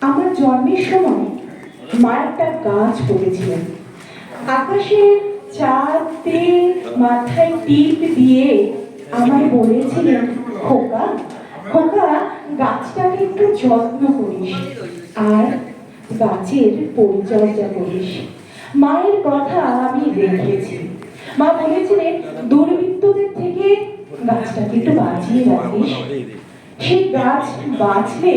আমার জন্মের সময় মা একটা গাছ পুঁতেছিলেন আকাশের চাঁদে মাথায় টিপ দিয়ে আমায় বলেছিলেন, খোকা খোকা, গাছটাকে একটু যত্ন করিস আর গাছের পরিচর্যা করিস। মায়ের কথা আমি দেখেছি মা বলেছিলেন, দুর্বৃত্তদের থেকে গাছটাকে একটু বাঁচিয়ে রাখিস। সেই গাছ বাঁচলে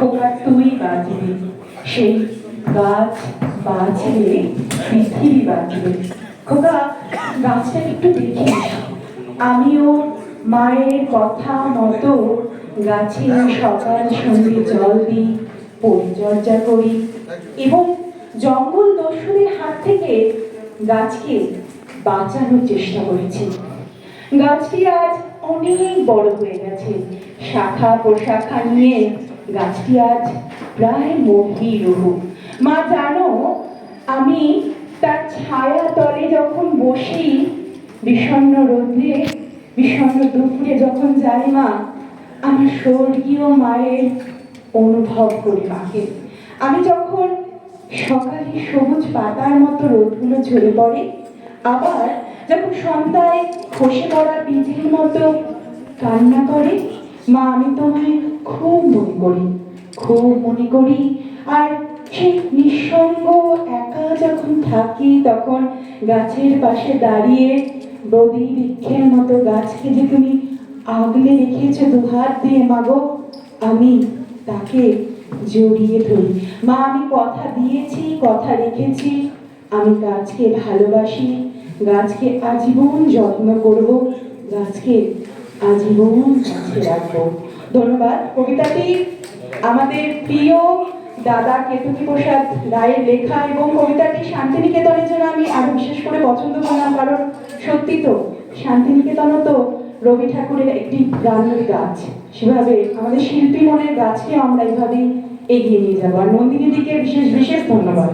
খোকা তুই বাঁচবি সেই গাছ বাঁচলে পৃথিবী বাঁচবে খোকা, গাছটা একটু দেখিস। আমিও মায়ের কথা মতো গাছে সকাল সন্ধে জল দিই, পরিচর্যা করি এবং জঙ্গল দস্যুদের হাত থেকে গাছকে বাঁচানোর চেষ্টা করেছি। গাছটি আজ অনেক বড় হয়ে গেছে। শাখা প্রশাখা নিয়ে গাছটি আজ প্রায় মহিরূহ মা, জানো, আমি তার ছায়া তলে যখন বসি, বিষণ্ণ রোদ্রে, বিষণ্ণ দুপুরে যখন যাই মা, আমার স্বর্গীয় মায়ের অনুভব করি মাকে। আমি যখন সকালে সবুজ পাতার মতো রোদগুলো ঝরে পড়ে, আবার যখন সন্ধ্যায় খসে পড়া বীজের মতো কান্না করে মা, আমি তোমায় খুব মনে করি, খুব মনে করি। আর সেই নিঃসঙ্গ একা যখন থাকি, তখন গাছের পাশে দাঁড়িয়ে বদি বৃক্ষের মতো গাছকে যে তুমি আগলে রেখেছো দুহাত দিয়ে মাগো আমি তাকে জড়িয়ে ধরি। মা, আমি কথা দিয়েছি, কথা রেখেছি, আমি গাছকে ভালোবাসি, গাছকে আজীবন যত্ন করব, গাছকে আজীবন কাছে রাখব। ধন্যবাদ। কবিতাটি আমাদের প্রিয় দাদা কেতুকি প্রসাদ রায়ের লেখা এবং কবিতাটি শান্তিনিকেতনের জন্য আমি আরও বিশেষ করে পছন্দ করলাম, কারণ সত্যি তো, শান্তিনিকেতনও তো রবি ঠাকুরের একটি প্রাণের গাছ। সেভাবে আমাদের শিল্পী মনের গাছকে আমরা এইভাবেই এগিয়ে নিয়ে যাব। আর নন্দিনীদিকে বিশেষ বিশেষ ধন্যবাদ।